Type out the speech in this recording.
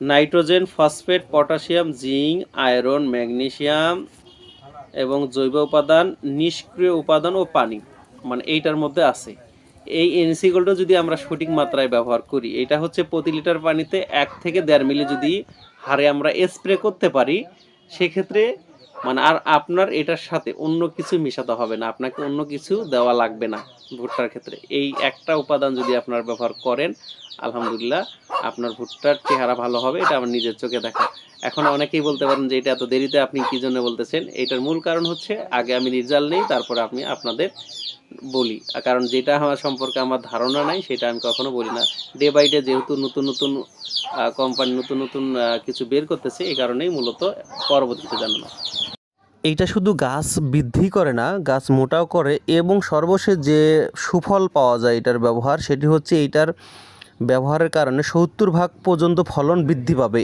Nitrogen, phosphate, potassium, zinc, iron magnesium এবং জৈব উপাদান, নিষ্ক্রিয় উপাদান ও পানি। মানে এইটার মধ্যে আছে। এই এনসিগুলো যদি আমরা সঠিক মাত্রায় ব্যবহার করি, এটা হচ্ছে প্রতি লিটার পানিতে এক থেকে দেড় মিলি যদি হারে আমরা স্প্রে করতে পারি, সেক্ষেত্রে মানে আর আপনার এটার সাথে অন্য কিছু মেশাতে হবে না, আপনাকে অন্য কিছু দেওয়া লাগবে না। ভুট্টার ক্ষেত্রে। এই একটা উপাদান যদি আপনার ব্যবহার করেন, আলহামদুলিল্লাহ আপনার ভুট্টার চেহারা ভালো হবে, এটা আমার নিজের চোখে দেখা। এখন অনেকেই বলতে পারেন যে এটা এত দেরিতে আপনি কি জন্য বলতেছেন? এটার মূল কারণ হচ্ছে, আগে আমি রেজাল্ট নেই, তারপরে আমি আপনাদের বলি। কারণ যেটা আমার সম্পর্কে আমার ধারণা নাই, সেটা আমি কখনো বলি না। ডে বাই ডে যেহেতু নতুন নতুন কোম্পানি নতুন নতুন কিছু বের করতেছে, এই কারণেই মূলত পরবর্তীতে জানানো। এইটা শুধু গাছ বৃদ্ধি করে না, গাছ মোটাও করে এবং সর্বশেষ যে সুফল পাওয়া যায় এটার ব্যবহার, সেটি হচ্ছে এইটার ব্যবহারের কারণে সত্তর ভাগ পর্যন্ত ফলন বৃদ্ধি পাবে।